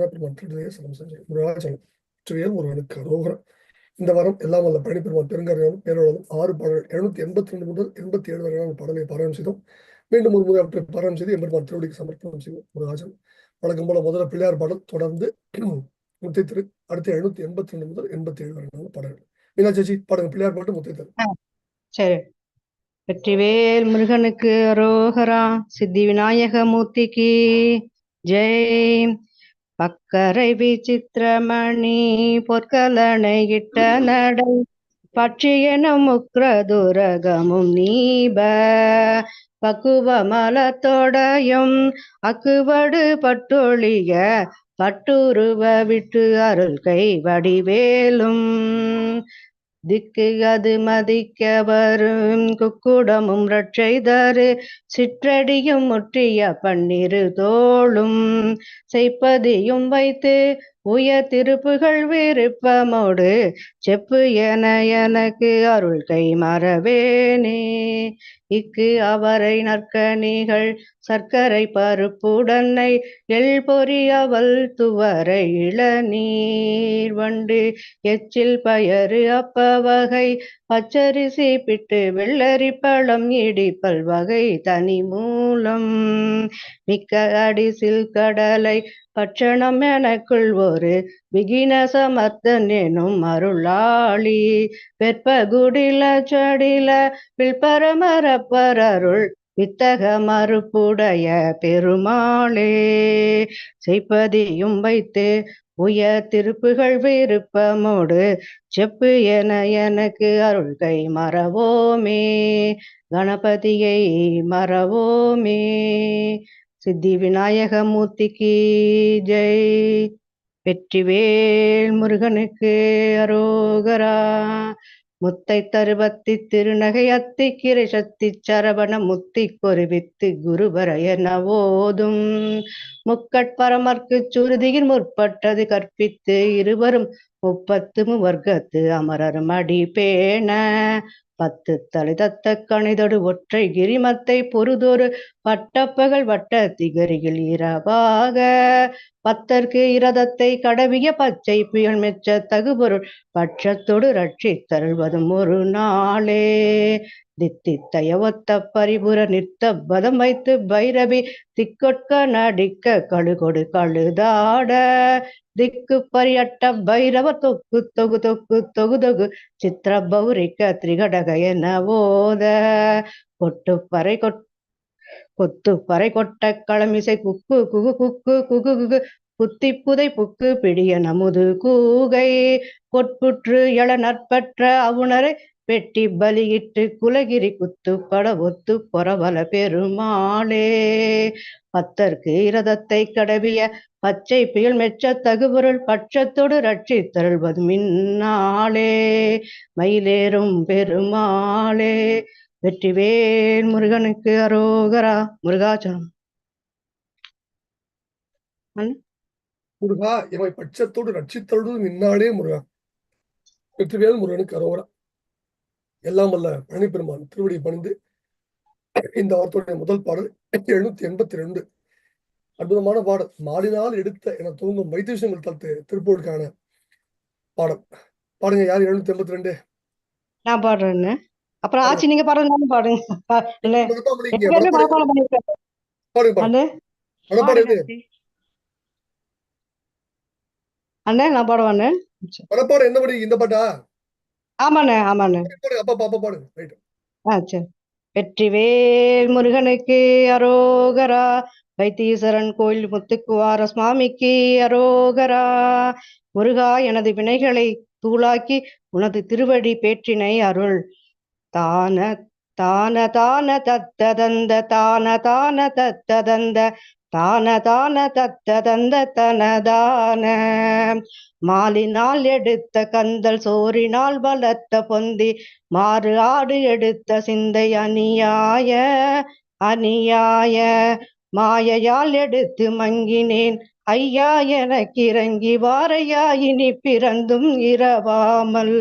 கண்ணாபெருமான் திருடைய சரம் செஞ்சு முருகாச்சலம் வெற்றிவேல் முருகனுக்கு அரோகரம். இந்த வாரம் எல்லாம் வல்ல பழனிப்பெருமான் பெருங்கரையாலும் பேரோடலும் ஆறு பாடல் எழுநூத்தி எண்பத்தி ரெண்டு முதல் எண்பத்தி ஏழு வரையான பாடலை பாராயணம் செய்தோம். மீண்டும் ஒரு முறை அவற்றை பாராயணம் செய்து எம்பெருமான் திருவடிக்கு சமர்ப்பணம் செய்வோம். முருகாச்சலம் வழக்கம் போல முதல்ல பிள்ளையார் பாடல் தொடர்ந்து முத்தை திரு அடுத்து எழுநூத்தி எண்பத்தி ரெண்டு முதல் எண்பத்தி ஏழு வரையான பாடல்கள். மீனாட்சி பாடுங்க பிள்ளையார் பாட்டு முத்தை திரு சரி. வெற்றிவேல் முருகனுக்கு அரோகரா சித்தி விநாயக மூர்த்திக்கு ஜெய். பக்கரை விசித்திரமணி பொற்கலனை இட்ட நடை பட்சியனும் முக்ரதுரகமும் நீப. பக்குவ மலத்தொடையும் அக்குவடு பட்டொழிய பட்டுருவ விட்டு அருள் கை வடிவேலும். திக்கு அது மதிக்க வரும் குக்குடமும் ரட்சை தரு சிற்றடியும் முற்றிய பன்னிரு தோளும். செய்ப்பதியும் வைத்து உயர் திருப்புகள் விருப்பமோடு செப்பு என எனக்கு அருள் கை மறவேனே. இக்கு அவரை நற்கனிகள் சர்க்கரை பருப்புடனை எள் பொறியவள் துவரை இளநீர் வண்டு எச்சில் பயறு அப்ப வகை பச்சரிசி பிட்டு வெள்ளரி பழம் இடிப்பல் வகை தனி மூலம் மிக்க அடிசில் கடலை பட்சணம் எனக்குள் ஒரு விகின சமர்த்தன் எனும் அருளாளி. வெற்பகுடில சடில வில்பரமரப்பரருள் வித்தக மறுப்புடைய பெருமாளே. செய்ப்பதியும் வைத்து உயர் திருப்புகள் விருப்பமோடு செப்பு என எனக்கு அருள்கை மறவோமே. கணபதியை மறவோமே. சித்தி விநாயக மூர்த்திக்கு ஜெய். வெற்றிவேல் முருகனுக்கு அரோகரா. முத்தை தருவத்தி திருநகை அத்திக்கிரை சக்தி சரவண முத்தி கொருவித்து குருவரைய நவோதும். முக்கட்பரமர்க்கு சுருதியில் முற்பட்டது கற்பித்து இருவரும் முப்பத்து வர்க்கத்து அமரர் மடி பேண பத்து தலை கணிதடு கணிதொடு ஒற்றை கிரிமத்தை பொறுதொரு பட்டப்பகல் வட்ட திகரியில் இரவாக. பத்தர்க்கு இரதத்தை கடவிய பச்சை புயல் மெச்ச தகுபொருள் பட்சத்தொடு ரட்சி தருள்வதும் ஒரு நாளே. தித்தித்தயவொத்த பரிபுர நிறுத்த பதம் வைத்து பைரவி திக்கொட்க நடிக்க கழுகொடு கழுதாட. திக்கு பரியட்ட பைரவ தொக்கு தொகு தொக்கு தொகு தொகு சித்திர பௌரிக்க திரிகடக என ஓத. கொட்டு பறை கொட் கொத்து பறை கொட்ட களமிசை குக்கு குகு குக்கு குகு குகு புத்தி புதை புக்கு பிடிய நமுது கூகை. கொட்புற்று எழ நற்பற்ற அவுணரை பெட்டி பலியிட்டு குலகிரி குத்து படவொத்து பொறவல பெருமாளே. பத்தர்க்கு இரதத்தை கடவிய பச்சை புயல் மெச்ச தகுபொருள் பட்சத்தோடு ரட்சி தருள்வது மின்னாளே. மயிலேறும் பெருமாளே. வெற்றிவேல் முருகனுக்கு அரோகரா. முருகாச்சனம் முருகா எமை பட்சத்தோடு ரட்சித்தொழுது மின்னாளே முருகா. வெற்றிவேல் முருகனுக்கு அரோகரா. எல்லாம் வல்ல பழனிப்பெருமான் திருவடி பணிந்து இந்த வார்த்தையுடைய முதல் பாடல் எழுநூத்தி எண்பத்தி ரெண்டு. அற்புதமான பாடல். மாடினால் எடுத்த என தூங்கும் வைத்தீசங்கள் தத்து திருப்பூருக்கான பாடம் பாடுங்க யார் எழுநூத்தி எண்பத்தி ரெண்டு? நான் பாடுறேன்னு அப்புறம் ஆச்சி நீங்க பாடுறதுனாலும் பாடுங்க. அண்ணே? நான் மனப்பாடம் என்ன படி இந்த பாட்டா? ஆமாண்ணே ஆமாண்ணே. ஆ சரி. வெற்றிவேல் முருகனுக்கு அரோகரா வைத்தீஸ்வரன் கோயில் முத்துக்குவார சுவாமிக்கு அரோகரா. முருகா எனது வினைகளை தூளாக்கி உனது திருவடி பேற்றினை அருள். தான தான தான தத்ததந்த தான தான தத்ததந்த தானதான தத்த தந்த தனதான. மாலினால் எடுத்த கந்தல் சோறினால் பலத்த பொந்தி மாறு ஆடு எடுத்த சிந்தை அநியாய அநியாய மாயையால் எடுத்து மங்கினேன் ஐயா எனக்கு இறங்கி வாரையா இனி பிறந்தும் இரவாமல்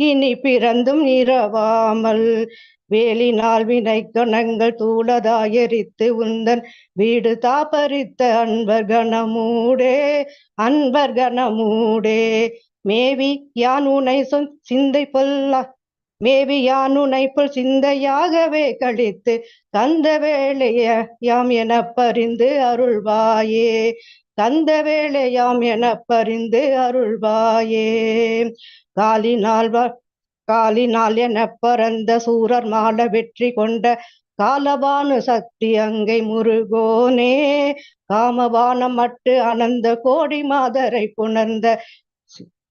இனி பிறந்தும் இரவாமல். வேலினால் வினை கணங்கள் தூளதாயரித்து உந்தன் வீடு தாபரித்த அன்பர் கணமூடே அன்பர் கணமூடே மேவி யான் உனை சொன் சிந்தை பொல்லா மேவி யான் உனை போல் சிந்தையாகவே கழித்து கந்த வேளைய யாம் என பறிந்து அருள்வாயே. கந்த வேளையாம் என பறிந்து அருள்வாயே. காலினால் காலினால் என பறந்த சூரர் மால வெற்றி கொண்ட காலபானு சக்தி அங்கை முருகோனே. காமபானம் மட்டு அனந்த கோடி மாதரை புணர்ந்த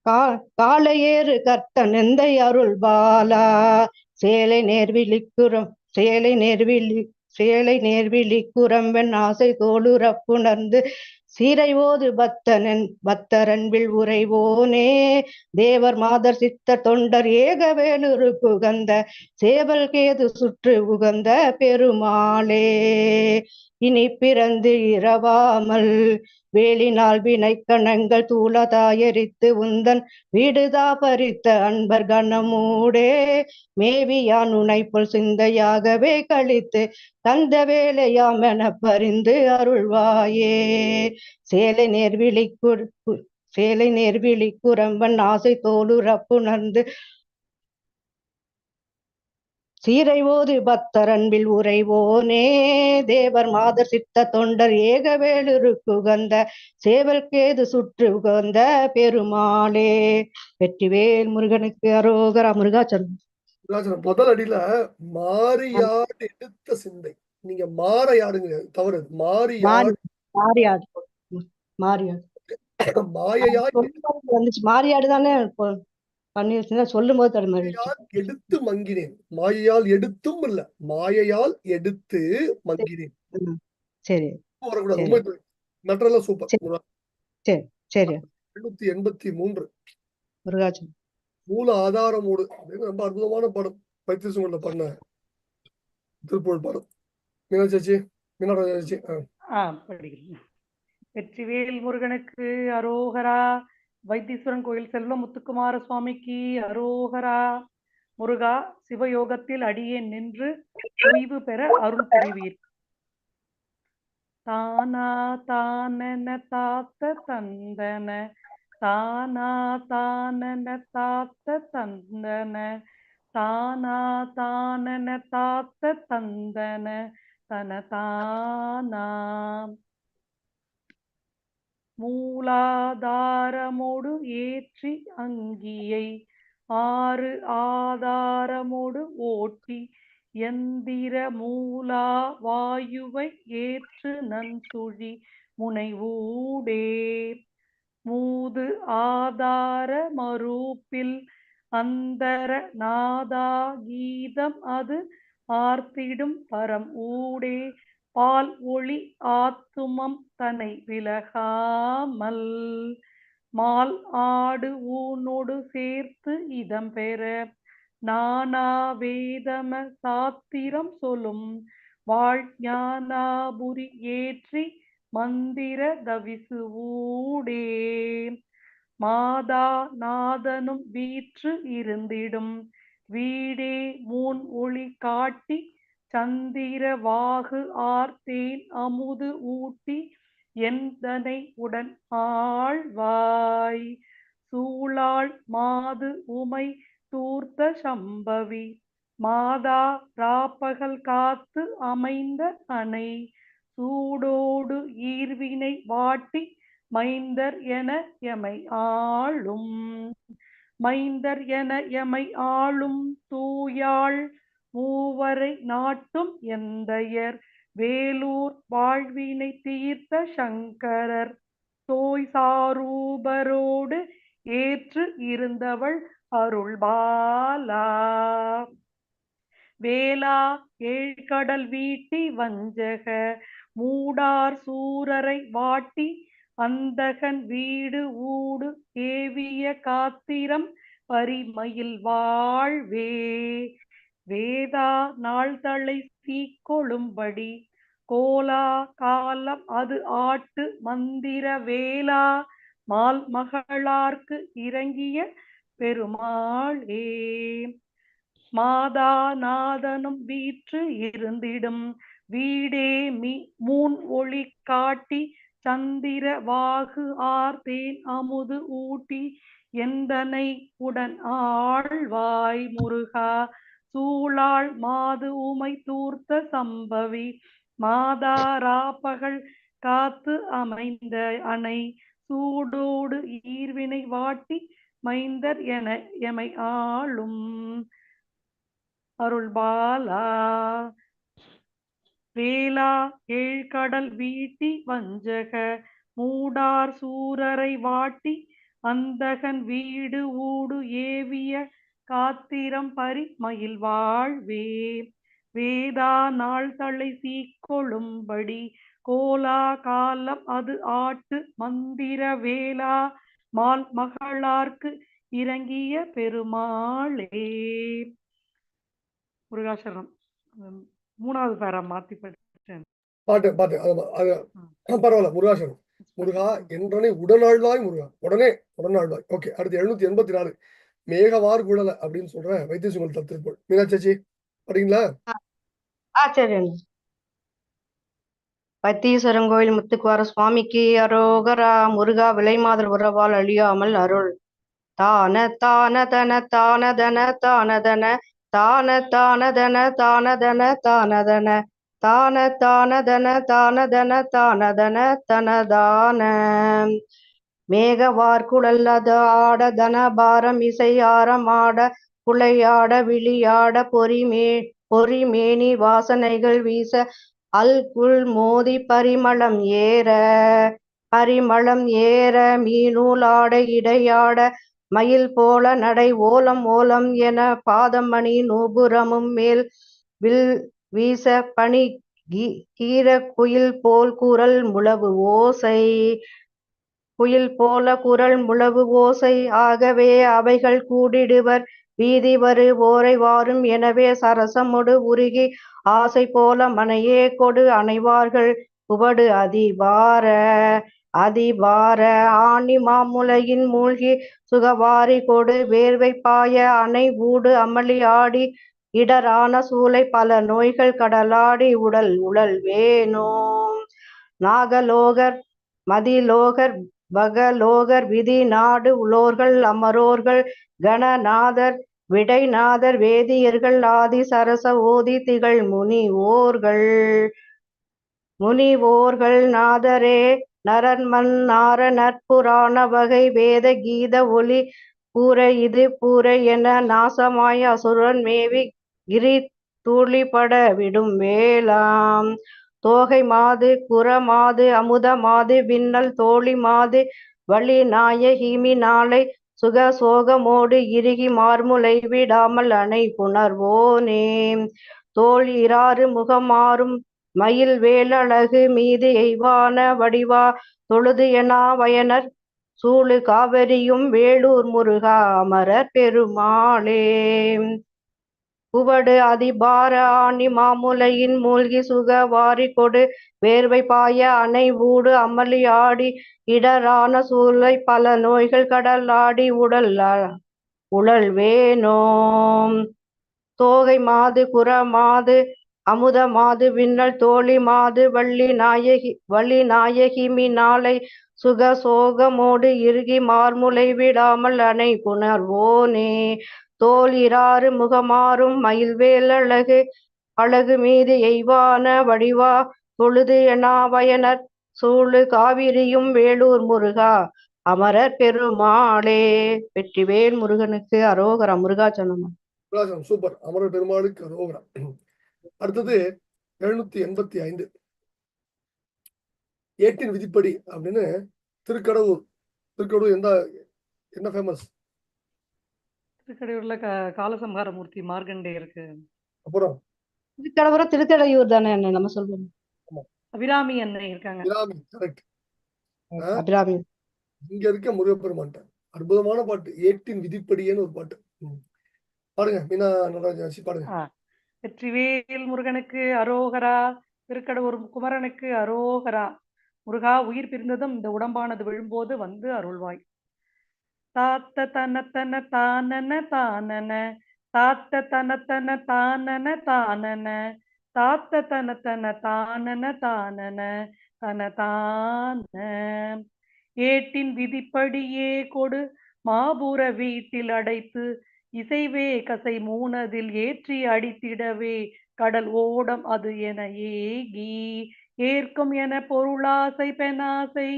கா- காளையேறு கர்த்தன் எந்தை அருள் பாலா. சேலை நேர்விழிக்குறம் சேலை நேர்விழி சேலை நேர்விழி ஆசை தோளுற புணர்ந்து ஓது பக்தனன் பக்தரன்பில் உறைவோனே. தேவர் மாதர் சித்த தொண்டர் ஏகவேனுரு புகந்த சேவல் கேது சுற்று உகந்த பெருமாளே. இனி பிறந்து இரவாமல் வேலினால் வினை கணங்கள் தூளதாயரித்து உந்தன் வீடுதா பறித்த அன்பர் கணமூடே மேவியான் உனைப்புள் சிந்தையாகவே கழித்து தந்த வேலையாம் என பறிந்து அருள்வாயே. சேலை நேர்விழி குர் சேலை நேர்விழி குரம்பன் ஆசை தோளுறப்புணர்ந்து சீரை ஓது பக்தர் அன்பில் உறைவோனே. தேவர் மாதர் சித்த தொண்டர் ஏகவேலுரு குகந்த சேவல் கேது சுற்று உகந்த பெருமாளே. வெற்றிவேல் முருகனுக்கு அரோகரா. முருகாச்சரம் ராஜன் முதல் அடியில மாறியாடு எடுத்த சிந்தை. நீங்க மாறையாடுங்க தவறு. மாறி மாறியாடு மாறியாடு மாறியாடு சொல்லும்போது வந்துச்சு. மாறியாடு தானே இப்போ பண்ணி வச்சிருந்தா சொல்லும் போது தடுமாறி மாயையால் எடுத்து மங்கினேன். மாயையால் எடுத்தும் இல்ல மாயையால் எடுத்து மங்கினேன். சரி. வரக்கூடாது. சூப்பர். சரி. சரி எண்ணூத்தி எண்பத்தி மூன்று. முருகாச்சலம். மூல ஆதாரமோடு. அப்படின்னு ரொம்ப அற்புதமான படம். பைத்தியசுங்கள்ல பண்ண திருப்பூர் படம். மீனா சேச்சி மீனா சேச்சி ஆ. ஆ படிக்கிறேன். வெற்றிவேல் முருகனுக்கு அரோகரா வைத்தீஸ்வரன் கோயில் செல்வ முத்துக்குமார சுவாமிக்கு அரோகரா. முருகா சிவயோகத்தில் அடியே நின்று ஓய்வு பெற அருள் புரிவீர். தானா தானன தாத்த தந்தன. தானா தானன தாத்த தந்தன. தானா தானன தாத்த தந்தன. தன தானாம். மூலாதாரமோடு ஏற்றி அங்கியை ஆறு ஆதாரமோடு ஓட்டி எந்திர மூலா வாயுவை ஏற்று நன்சுழி முனைவூடே. மூது ஆதார மரூப்பில் அந்தர நாதா கீதம் அது ஆர்த்திடும் பரம் ஊடே பால் ஒளி ஆத்துமம் தனை விலகாமல் மால் ஆடு ஊனோடு சேர்த்து இதம் பெற. நானா வேதம சாத்திரம் சொல்லும் வாழ்ஞானாபுரி ஏற்றி மந்திர தவிசு ஊடே. மாதா நாதனும் வீற்று இருந்திடும் வீடே மூன் ஒளி காட்டி சந்திர வாகு ஆர்த்தேன் அமுது ஊட்டி எந்தனை உடன் ஆழ்வாய் சூழாள் மாது உமை தூர்த்த சம்பவி மாதா ராப்பகல் காத்து அமைந்த அணை சூடோடு ஈர்வினை வாட்டி மைந்தர் என எமை ஆளும். மைந்தர் என எமை ஆளும் தூயாள் மூவரை நாட்டும் எந்தையர். வேலூர் வாழ்வினை தீர்த்த சங்கரர். தோய் சாரூபரோடு ஏற்று இருந்தவள் அருள்பாலா. வேளா ஏழ்கடல் வீட்டி வஞ்சக. மூடார் சூரரை வாட்டி அந்தகன் வீடு ஊடு ஏவிய காத்திரம். பரிமயில் வாழ்வே. வேதா நாள்தலை சீக்கொழும்படி கோலா காலம் அது ஆட்டு மந்திர வேளா மால் மகளார்க்கு இறங்கிய பெருமாளே. மாதா நாதனும் வீற்று இருந்திடும் வீடே மீ மூன் ஒளி காட்டி சந்திர வாகு ஆர்த்தேன் அமுது ஊட்டி எந்தனை உடன் ஆழ்வாய் முருகா சூழாள் மாது உமை தூர்த்த சம்பவி மாதாராப்பகல் காத்து அமைந்த அணை சூடோடு ஈர்வினை வாட்டி மைந்தர் என எமை ஆளும். அருள்பாலா வேளா ஏழ்கடல் வீட்டி வஞ்சக மூடார் சூரரை வாட்டி அந்தகன் வீடு ஊடு ஏவிய காத்திரம் பரி மயில் வாழ்வே. வேதா நாள் தலை சீக்கொழும்படி கோலா காலம் அது ஆட்டு மந்திர வேளா. மால் மகளார்க்கு இறங்கிய பெருமாளே. முருகாசரணம். உம், மூணாவது பேரா மாத்தி படிச்சேன். பாட்டு பாட்டு. பரவாயில்ல முருகாசனம் முருகா என்றனை உடனாழ்வாய் முருகா. உடனே உடனாழ்வாய். ஓகே அடுத்து எழுநூத்தி எண்பத்தி நாலு. மேகவார் குழல அப்படின்னு சொல்ற வைத்தியசுமல் தத்திருப்போம் மீனாட்சி படிங்களா ஆ பத்தீஸ்வரன் கோயில் முத்துக்குவார சுவாமிக்கு அரோகரா முருகா விலைமாதர் உறவால் அழியாமல் அருள். தான தான தன தான தன தான தன தான தான தன தான தன தான தன தான தான தன தான தன தான தன தன தான. அது ஆட தன பாரம் இசை குளையாட விழியாட பொறிமே பொறிமேனி வாசனைகள் வீச அல் குல் மோதி பரிமளம் ஏற பரிமளம் ஏற மீனூலாட இடையாட மயில் போல நடை ஓலம் ஓலம் என பாதமணி நூபுரமும் மேல் வில் வீச பனி கீ- கீர குயில் போல் குரல் முழவு ஓசை. குயில் போல குரல் முழவு ஓசை ஆகவே அவைகள் கூடிடுவர். வீதி வருவோரை வாரும் எனவே சரசமொடு உருகி ஆசை போல மனையே கொடு அணைவார்கள். புவடு அதிவார அதிபார ஆணி மாமுலையின் மூழ்கி சுகவாரி கொடு. வேர்வை பாய அணை ஊடு அமளி ஆடி இடரான சூளை பல நோய்கள் கடலாடி உடல் உடல் வேணும். நாகலோகர் மதிலோகர் பகலோகர் விதி நாடு உலோர்கள் அமரோர்கள் கணநாதர் விடைநாதர் வேதியர்கள் ஆதி சரச ஓதி திகழ் முனி ஓர்கள் முனிவோர்கள் நாதரே நரன்மன் நார நற்புராண வகை வேத கீத ஒளி பூரை இது பூரை என நாசமாய அசுரன் மேவி கிரி தூளிபட விடும் வேளாம். தோகை மாது குரமாது அமுத மாது விண்ணல் தோழி மாது வழி நாயகிமி நாளை சுக சோகமோடு இறுகி மார்முலை விடாமல் அணை புணர்வோனே. தோல் இராறு முகமாறும் மயில் வேலழகு மீது எய்வான வடிவா தொழுது எனா வயனர் சூழு காவிரியும் வேலூர் முருகா அமரர் பெருமாளே. உவடு அதிபார ஆணி மாமுலையின் மூழ்கி சுக வாரி கொடு. வேர்வை பாய அணை ஊடு அமளி ஆடி இடரான சூழலை பல நோய்கள் கடல் ஆடி உடல் உழல் வேணோம் தோகை மாது குற மாது அமுத மாது விண்ணல் தோழி மாது வள்ளி நாயகி வள்ளி நாயகி மீனாளை சுக சோகமோடு இறுகி மார்முலை விடாமல் அணை புணர்வோனே. தோல் இராறு முகமாறும் மயில்வேல் அழகு அழகு மீது எய்வான வடிவா தொழுது எனாவயனர் சூழு காவிரியும் வேலூர் முருகா அமரர் பெருமாளே. வெற்றிவேல் முருகனுக்கு அரோகரா முருகா முருகாசனம் சூப்பர். அமரர் பெருமாளுக்கு அரோகரா. அடுத்தது எழுநூத்தி எண்பத்தி ஐந்து. ஏட்டின் விதிப்படி அப்படின்னு திருக்கடவுர் திருக்கடவுர் எந்த என்ன ஃபேமஸ் திருக்கடையூர்ல க காலசம்ஹாரமூர்த்தி மார்கண்டேயருக்கு அப்புறம்? திருக்கடவரம் திருக்கடையூர் தானே என்ன நம்ம சொல்றோம் அபிராமி அன்னை இருக்காங்க. இராமி கரெக்ட் அபிராமி. இங்க இருக்க முருகப்பெருமான்ட்ட அற்புதமான பாட்டு. ஏட்டின் விதிப்படியேன்னு ஒரு பாட்டு. ம். பாடுங்க மீனா நடராஜாச்சி பாடுங்க வெற்றிவேல் முருகனுக்கு அரோகரா திருக்கடவுர் குமரனுக்கு அரோகரா. முருகா உயிர் பிரிந்ததும் இந்த உடம்பானது விழும்போது வந்து அருள்வாய். தாத்த தனத்தன தானன தானன தாத்த தனத்தன தானன தானன தாத்த தனத்தன தானன தானன தன தான. ஏட்டின் விதிப்படியே கொடு மாபுர வீட்டில் அடைத்து இசைவே கசை மூனதில் ஏற்றி அடித்திடவே கடல் ஓடம் அது என ஏகி ஏற்கும் என பொருளாசை பெனாசை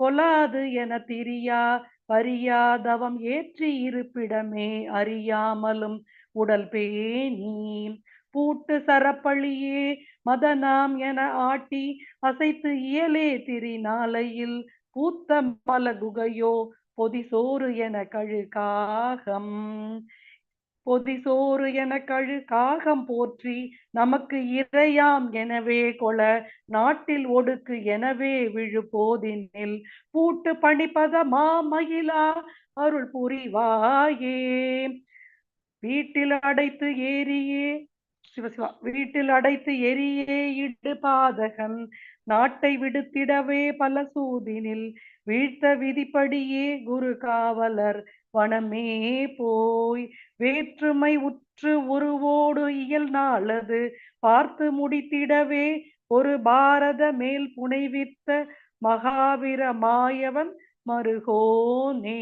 கொலாது என திரியா பரியாதவம் ஏற்றி இருப்பிடமே அறியாமலும் உடல் பேணி பூட்டு சரப்பழியே மதனாம் என ஆட்டி அசைத்து இயலே திரிநாளையில் பூத்த மலகுகையோ பொதிசோறு என கழு பொதி பொதிசோறு என கழு காகம் போற்றி நமக்கு இறையாம் எனவே கொள நாட்டில் ஒடுக்கு எனவே விழு போதினில். பூட்டு பணிப்பத மாமயிலா அருள் புரிவாயே. வீட்டில் அடைத்து ஏறியே சிவசிவா வீட்டில் அடைத்து எரியே இட்டு பாதகன். நாட்டை விடுத்திடவே பல சூதினில். வீழ்த்த விதிப்படியே குரு காவலர் வனமே போய் வேற்றுமை உற்று உருவோடு இயல் நாளது. பார்த்து முடித்திடவே ஒரு பாரத மேல் புனைவித்த மகாவீர மாயவன் மருகோனே.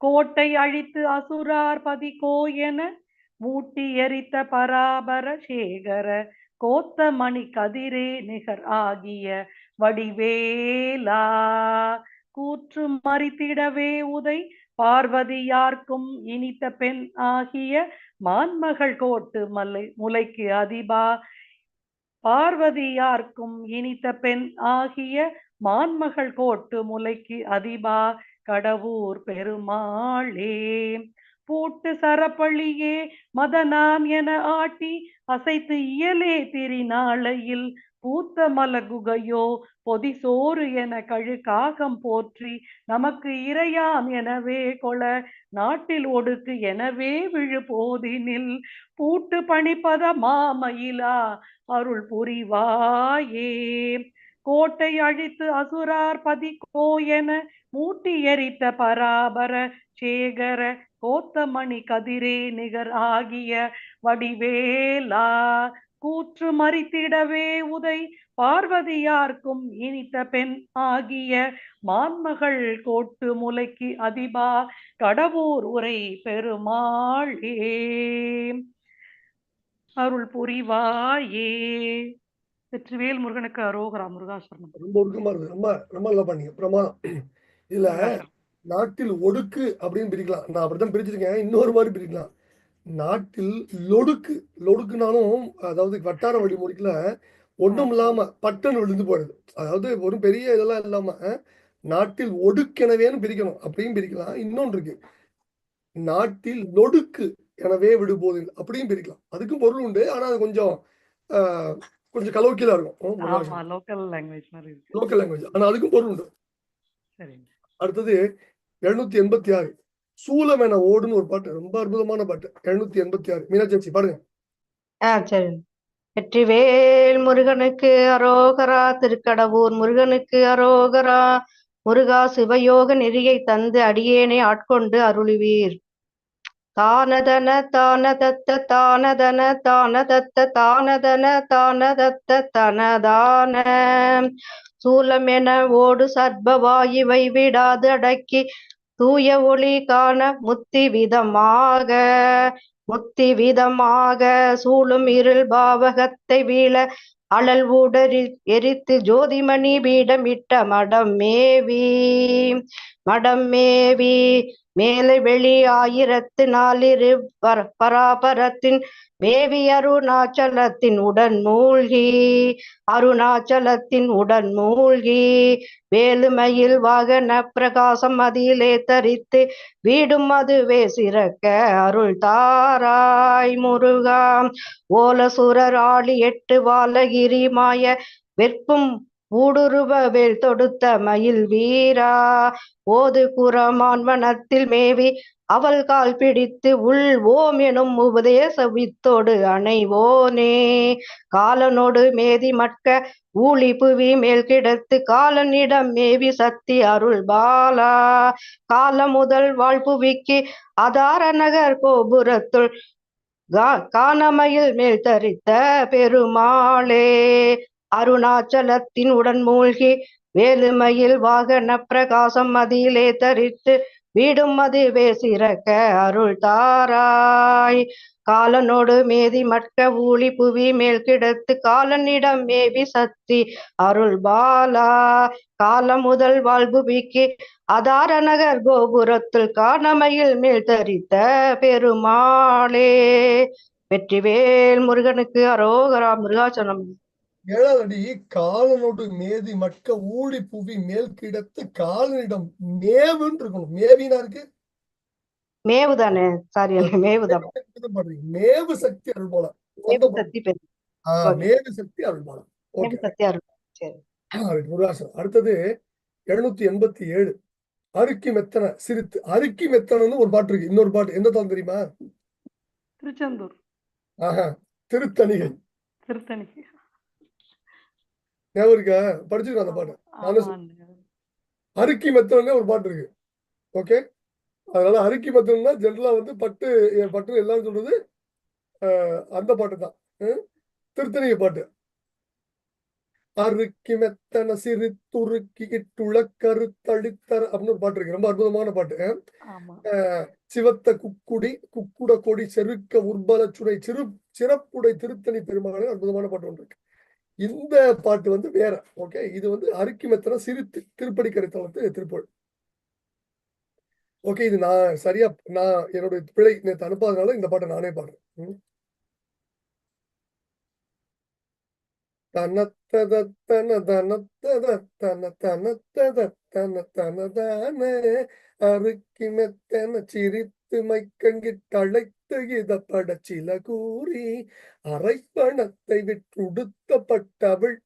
கோட்டை அழித்து அசுரார் பதிகோ என மூட்டி எரித்த பராபர சேகர கோத்த மணி கதிரே நிகர் ஆகிய வடிவேலா. கூற்று மறித்திடவே உதை. பார்வதியார்க்கும் இனித்த பெண் ஆகிய மான்மகள் கோட்டு மலை முலைக்கு அதிபா. பார்வதியார்க்கும் இனித்த பெண் ஆகிய மான்மகள் கோட்டு முலைக்கு அதிபா. கடவுர் பெருமாளே பூட்டு சரப்பள்ளியே மதனாம் என ஆட்டி அசைத்து இயலே திரிநாளையில். பூத்த மலகுகையோ பொதிசோறு என கழு காகம் போற்றி நமக்கு இறையாம் எனவே கொள நாட்டில் ஒடுக்கு எனவே விழு போதினில் பூட்டு பணிப்பத மாமயிலா அருள் புரிவாயே. கோட்டை அழித்து அசுரார் பதி கோயென மூட்டி எரித்த பராபர சேகர கோத்தமணி கதிரே நிகர் ஆகிய வடிவேலா. கூற்று மறித்திடவே உதை. பார்வதியார்க்கும் இனித்த பெண் ஆகிய மான்மகள் கோட்டு முலைக்கு அதிபா. கடவுர் உரை பெருமாளே. அருள் புரிவாயே. வெற்றிவேல் முருகனுக்கு அரோகரா முருகாசரணம் ரொம்ப ஒடுக்கமா இருக்கு. ரொம்ப ரொம்ப நல்லா பண்ணீங்க. பிரமாதம் இதுல. நாட்டில் ஒடுக்கு அப்படின்னு பிரிக்கலாம். நான் அப்படித்தான் பிரிச்சிருக்கேன். இன்னொரு மாதிரி பிரிக்கலாம். நாட்டில் லொடுக்கு லொடுக்குனாலும் அதாவது வட்டார வழிமுறைக்குல ஒன்றும் இல்லாம பட்டன் விழுந்து போயிடுது. அதாவது ஒரு பெரிய இதெல்லாம் இல்லாம நாட்டில் ஒடுக்கெனவேன்னு பிரிக்கணும். அப்படியும் பிரிக்கலாம். இன்னொன்று இருக்கு. நாட்டில் லொடுக்கு எனவே விடுபோது அப்படியும் பிரிக்கலாம். அதுக்கும் பொருள் உண்டு. ஆனா அது கொஞ்சம் கொஞ்சம் கலோக்கியலா இருக்கும். லோக்கல் லாங்குவேஜ் ஆனா அதுக்கும் பொருள் உண்டு. அடுத்தது எழுநூத்தி எண்பத்தி ஆறு. சூலம் என ஓடுன்னு ஒரு பாட்டு ரொம்ப அற்புதமான பாட்டு. எழுநூத்தி எண்பத்தி ஆறு. மீனாட்சி பாருங்க வெற்றிவேல் முருகனுக்கு அரோகரா திருக்கடவுர் முருகனுக்கு அரோகரா முருகா சிவயோக நெறியை தந்து அடியேனை ஆட்கொண்டு அருளுவீர். தானதன தானதத்த தானதன தானதத்த தானதன தானதத்த தனதான. சூலமென ஓடு சர்பவாயுவை விடாது அடக்கி தூய ஒளி காண முத்தி விதமாக முத்தி விதமாக சூழும் இருள் பாவகத்தை வீழ அழல் ஊடரி எரித்து ஜோதிமணி பீடமிட்ட மடம் மேவி. மடம் மேவி மேலே வெளி ஆயிரத்து நாலிரு பர பராபரத்தின் மேவி அருணாச்சலத்தின் உடன் மூழ்கி அருணாச்சலத்தின் உடன் மூழ்கி வேலுமையில் வாகன பிரகாசம் அதிலே தரித்து வீடும் அதுவே சிறக்க அருள் தாராய் முருகாம் ஓலசுரர் ஆளி எட்டு வாலகிரி மாய வெற்பும் ஊடுருவ வேல் தொடுத்த மயில் வீரா ஓது குரமான் வனத்தில் மேவி அவள் கால் பிடித்து உள் ஓம் எனும் உபதேச வித்தோடு அணைவோனே. காலனோடு மேதி மட்க ஊழி புவி மேல் கிடத்து காலனிடம் மேவி சக்தி அருள் பாலா. கால முதல் வாழ்புவிக்கு அதார நகர் கோபுரத்துள் கா- கானமயில் மேல் தரித்த பெருமாளே. அருணாச்சலத்தின் உடன் மூழ்கி வேலுமையில் வாகன பிரகாசம் மதியிலே தரித்து வீடும் மதுவே சிறக்க அருள் தாராய். காலனோடு மேதி மட்க ஊழி புவி மேல் கிடத்து காலனிடம் மேவி சக்தி அருள் பாலா. காலம் முதல் வாழ்புவிக்கு அதார நகர் கோபுரத்தில் காணமையில் மேல் தரித்த பெருமாளே. வெற்றிவேல் முருகனுக்கு அரோகரா முருகாச்சலம். ஏழாவது அடி காலனோடு மேதி மட்க ஊழி புவி மேல் கிடத்து காலனிடம் மேவுன்னு இருக்கணும். மேவினா இருக்கு? மேவு தானே சாரி மேவுதான். மேவு சக்தி அருள் போல. மேவு சக்தி பெரு மேவு சக்தி அருள் போல. அடுத்தது எழுநூத்தி எண்பத்தி ஏழு. அருக்கி மெத்தன சிரித்து. அருக்கி மெத்தனன்னு ஒரு பாட்டு இருக்கு. இன்னொரு பாட்டு. எந்த தலம் தெரியுமா? திருச்செந்தூர். ஆஹா. திருத்தணிகை. திருத்தணி ஞாபகம் இருக்கா? படிச்சிருக்கோம் அந்த பாட்டு? நானும். அருக்கி மெத்தனே ஒரு பாட்டு இருக்கு. ஓகே? அதனால அருக்கி மெத்தனா ஜென்ரலா வந்து பட்டு பட்டு எல்லாரும் சொல்றது அந்த பாட்டு தான். ஹம்? திருத்தணிகை பாட்டு. அருக்கி மெத்தன சிறு துருக்கி துளக்கருத்தளித்தர அப்படின்னு ஒரு பாட்டு இருக்கு. ரொம்ப அற்புதமான பாட்டு. சிவத்த குக்குடி குக்குட கொடி செருக்க உர்பல சுடை சிறு சிறப்புடை திருத்தணி பெருமாளே அற்புதமான பாட்டு ஒன்று இருக்கு. இந்த பாட்டு வந்து வேற. ஓகே இது வந்து அருக்கி மெத்தன சிறு தி- திருப்படி கரைத்தளத்து திருப்பூர் ஓகே இது நான் சரியா நான் என்னுடைய பிழை நேற்று அனுப்பாதனால இந்த பாட்டை நானே பாடுறேன். ம். தனத்தத தன தனத்தத தன தனத்தத தன தனதான. அருக்கி மெத்தன சிரித்து மைக்கங்கிட்டழைத்து சில படச்சில கூறி அரைப்பணத்தை விட்டுடுத்த பட்டவள்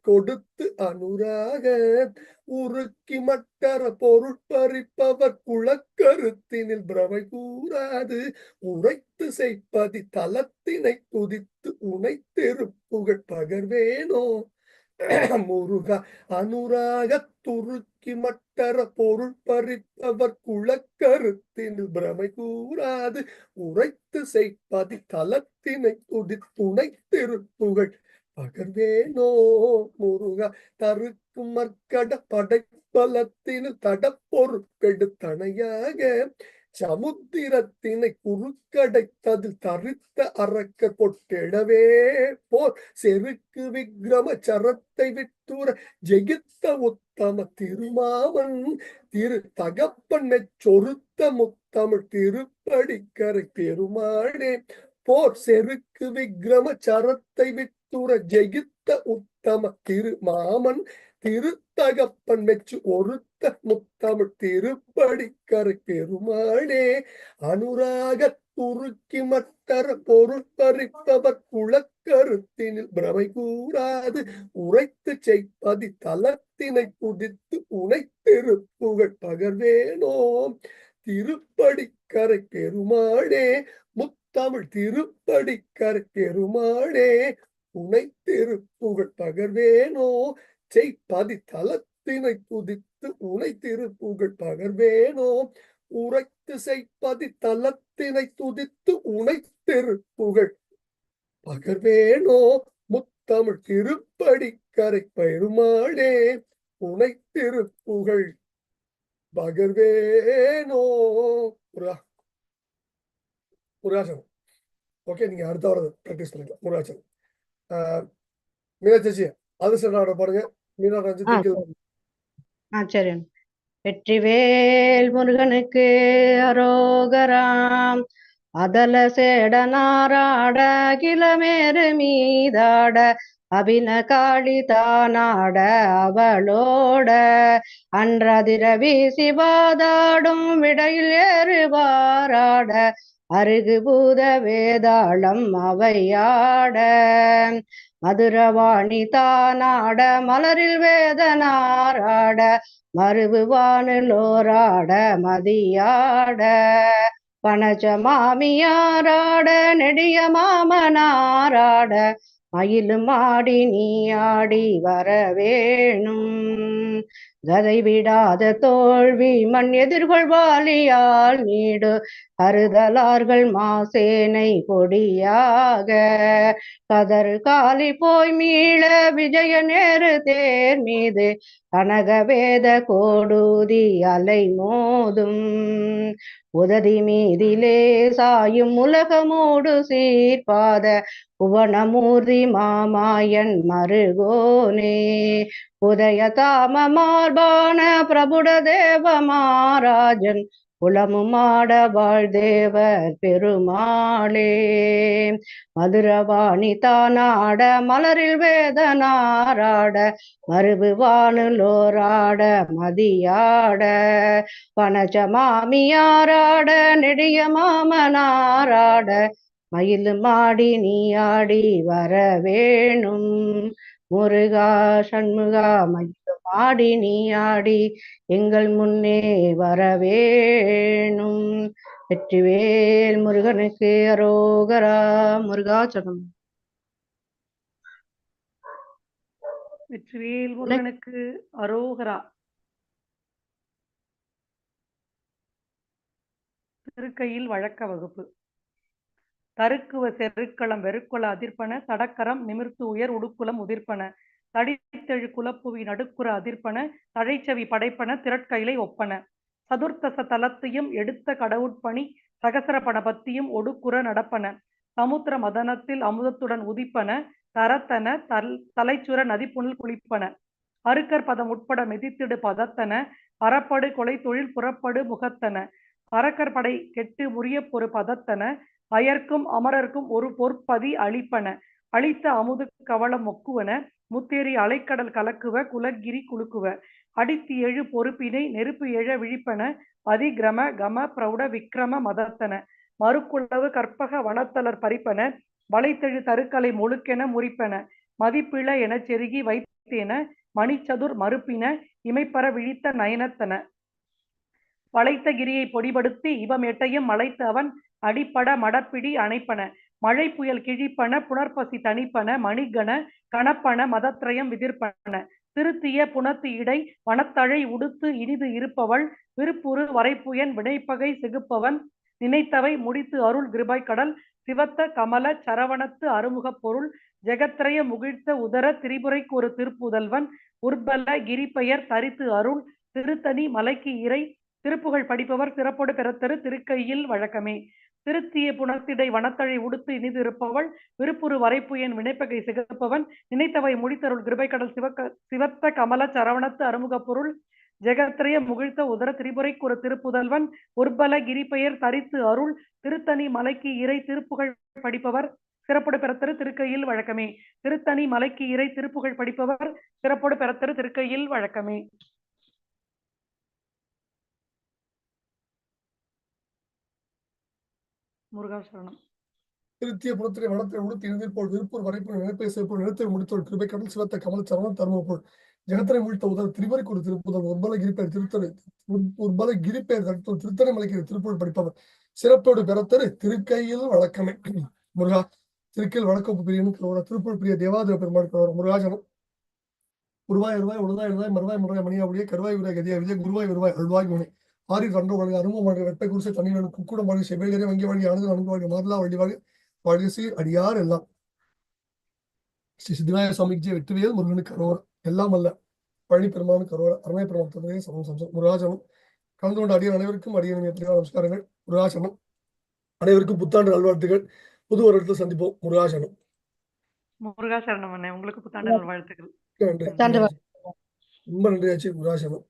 கொடுத்து அனுராக. உருக்கி மட்டர பொருட்பறிப்பவர் குளக்கருத்தினில் பிரமை கூறாது உரைத்து செய்ப்பதி தலத்தினை துதித்து உனை திருப்புகழ் பகர்வேனோ. முருக அனுராகத்துருக்கி மட்டர பொருள் பறிப்பவர் குளக்கருத்தினில் பிரமை கூறாது. உரைத்து செய்ப்பதி தலத்தினை துணை திருப்புகழ் பகர்வேனோ முருக தருக்கு மற்கட படைப்பலத்தினில் தடப்பொருட்கெடுத்தணையாக சமுத்திரத்தினை குறுக்கடைத்தது தரித்த அறக்க கொட்டெழவே போர் செருக்கு விக்ரம சரத்தை விட்டுற ஜெகித்த உத்தம திருமாமன் திரு தகப்பன் சொருத்த முத்தமிழ் திருப்படிக்கரை பெருமாளே போர் செருக்கு விக்ரம சரத்தை விட்டுற ஜெகித்த உத்தம திருமாமன் திருத்தகப்பன் மெச்சு ஒருத்த முத்தமிழ் திருப்படிக்கரை பெருமாளே அனுராக துருக்கி மத்தர பொருள் பறிப்பவர் குளக்கருத்தினில் பிரமை கூறாது உரைத்து செய்ப்பதி தலத்தினை குதித்து உனை திருப்புகழ் பகர்வேனோ திருப்படிக்கரை பெருமாளே முத்தமிழ் திருப்படிக்கரை பெருமாளே உனை திருப்புகழ் பகர்வேனோ பச்சை பதி தளத்தினை துதித்து உனை திருப்புகழ் பகர்வேனோ. உரைத்து செய்ப்பதி தளத்தினை துதித்து உனை திருப்புகழ் பகர்வேனோ. முத்தமிழ் திருப்படி கரை பெருமாளே உனை திருப்புகழ் பகர்வேனோ. முருகா முருகாசனம் ஓகே நீங்க அடுத்த வாரம் ப்ராக்டிஸ் பண்ணிக்கலாம். முருகாசனம் மீனாட்சி அது சொல்ல பாருங்க ஆ சரி. வெற்றிவேல் முருகனுக்கு அரோகராம். அதல சேடனாராட கிளமேறு மீதாட. அபின காளி தானாட அவளோட. அன்றதிர வீசி வாதாடும் விடையில் ஏறுவாராட. அருகு பூத வேதாளம் அவையாட. மதுரவாணி தானாட மலரில் வேதனாராட மறுவு வானிலோராட மதியாட. பனஜ மாமியாராட நெடிய மாமனாராட மயிலும் ஆடி நீ ஆடி வர வேணும். கதை விடாத தோல்வி மண் எதிர்கொள்வாலியால் நீடு. அறுதலார்கள் மாசேனை கொடியாக. கதர் காலி போய் மீள விஜய நேரு தேர் மீது. கனகவேத கோடூதி அலை மோதும். உததி மீதிலே சாயும் உலகமோடு சீர்பாத புவனமூர்த்தி மாமாயன் மருகோனே. உதய தாம மார்பான பிரபுட தேவ மாராஜன் குலமுமாட வாழ்தேவர் பெருமாளே. மதுரவாணி தானாட மலரில் வேதனாராட மறுபு வானுலோராட மதியாட. பனச்ச மாமியாராட நெடிய மாமனாராட மயில் மாடி நீ ஆடி வர வேணும் முருகா சண்முகா மயில் ஆடி நீ ஆடி எங்கள் முன்னே வரவேணும். வெற்றிவேல் முருகனுக்கு அரோகரா. முருகாச்சலம் வெற்றிவேல் முருகனுக்கு அரோகரா. திருக்கையில் வழக்க வகுப்பு. தருக்குவ செருக்களம் வெறுக்குள அதிர்ப்பன தடக்கரம் நிமிர்த்து உயர் உடுக்குலம் உதிர்ப்பன. தடித்தெழு குலப்புவி நடுக்குற அதிர்ப்பன தழைச்சவி படைப்பன திரட்கையிலை ஒப்பன. சதுர்த்தச தலத்தையும் எடுத்த கடவுட்பணி சகசர பணபத்தியும் ஒடுக்குற நடப்பன. சமுத்திர மதனத்தில் அமுதத்துடன் உதிப்பன தரத்தன தல் தலைச்சுர நதிப்புணில் குளிப்பன. அருக்கர் பதம் உட்பட மிதித்திடு பதத்தன அறப்படு கொலை தொழில் புறப்படு முகத்தன. அரக்கர் படை கெட்டு முறிய பொறு பதத்தன அயர்க்கும் அமரர்க்கும் ஒரு பொற்பதி அளிப்பன. அளித்த அமுது கவலம் மொக்குவன முத்தேறி அலைக்கடல் கலக்குவ குலகிரி குலுக்குவ. அடித்து எழு பொறுப்பினை நெருப்பு எழ விழிப்பன. அதிகிரம கம பிரௌட விக்ரம மதத்தன. மறுக்குளவு கற்பக வனத்தலர் பறிப்பன. வளைத்தெழு தருக்களை முழுக்கென முறிப்பன. மதிப்பிழ என செருகி வைத்தேன. மணிச்சதுர் மறுப்பின. இமைப்பற விழித்த நயனத்தன. வளைத்த கிரியை பொடிபடுத்தி இவமேட்டையும் மலைத்து அவன் அடிப்பட மடப்பிடி அணைப்பன. மழை புயல் கிழிப்பன புனர்பசி தணிப்பன மணிகண கணப்பன மதத்திரயம் விதிர்ப்பன. திருத்திய புனத்து இடை மனத்தழை உடுத்து இனிது இருப்பவள் விருப்புறு வரைப்புயன் வினைப்பகை சிகுப்பவன். நினைத்தவை முடித்து அருள் கிருபாய் கடல் சிவத்த கமல சரவணத்து அருமுகப் பொருள். ஜெகத்ரய முகிழ்த்த உதர திரிபுரைக்கு ஒரு திருப்புதல்வன். உர்பல கிரிப்பெயர் தரித்து அருள் திருத்தணி மலைக்கு இறை. திருப்புகழ் படிப்பவர் சிறப்போடு பெறத்தரு திருக்கையில் வழக்கமே. திருத்திய புணர்த்திடை வனத்தழை உடுத்து இனிது இருப்பவள் விருப்புறு வரைப்புயன் வினைப்பகை சிகப்பவன் நினைத்தவை முடித்தருள் கிருபைக்கடல் சிவக்க சிவத்த கமல சரவணத்து அறுமுக பொருள் ஜெகத்ரய முகிழ்த்த உதர திரிபுரைக்கு ஒரு திருப்புதல்வன் உர்பல கிரிபெயர் தரித்து அருள் திருத்தணி மலைக்கு இறை திருப்புகழ் படிப்பவர் சிறப்போடு பெறத்தரு திருக்கையில் வழக்கமே. திருத்தணி மலைக்கு இறை திருப்புகழ் படிப்பவர் சிறப்போடு பெறத்தரு திருக்கையில் வழக்கமே. முருகாசரணம் திருத்திய புலத்திரை வளத்தை உடுத்தி எழுதிப்போல் விருப்பூர் வரைப்பு நினைப்பை செய்ப்போல் நிலத்தை முடித்தோல் கிருபை கடல் சிவத்த கமல சரணம் தருமபோல் ஜெகத்தனை வீழ்த்த உதல் திரிவரைக்கு ஒரு திருப்புதல் உர்பல கிரிப்பேர் திருத்தரை உர்பல கிரிப்பேர் தடுத்தோல் திருத்தரை மலைக்கு திருப்பூர் படிப்பவர் சிறப்போடு பெறத்தரு திருக்கையில் வழக்கமே. முருகா திருக்கையில் வழக்கம் பிரியனும் கரோட திருப்பூர் பிரிய தேவாதிர பெருமாள் கரோட முருகாஜனம் உருவாய் உருவாய் உழுதாய் எழுதாய் மறுவாய் முருகாய் மணியாவுடைய கருவாய் உருவாய் கதியா விஜய் குருவாய் உருவாய் அழுவாய் முனை. ஆரி கண்டோ அரும வாழ்க வெப்பை குறிச்சு தண்ணீர் குக்குடம் வாழ்க செபேகரே வங்கி வாழ்க அணுகு அணுகு வாழ்க மாதலா வாழ்க வாழ்க ஸ்ரீ அடியார் எல்லாம். ஸ்ரீ சித்திநாயக சுவாமிக்கு வெற்றிவேல் முருகனுக்கு கரோர். எல்லாம் அல்ல. பழனி பெருமானுக்கு கரோர். அருணை பெருமான் சமம் சம்சம் முருகாசனம். கலந்து கொண்ட அடியார் அனைவருக்கும் அடியன் எத்தனையோ நமஸ்காரங்கள். முருகாசனம். அனைவருக்கும் புத்தாண்டு நல்வாழ்த்துகள். புது வருடத்தில் சந்திப்போம். முருகாசனம். முருகாசரணம் உங்களுக்கு புத்தாண்டு நல்வாழ்த்துக்கள். ரொம்ப நன்றி ஆச்சு முருகாசனம்.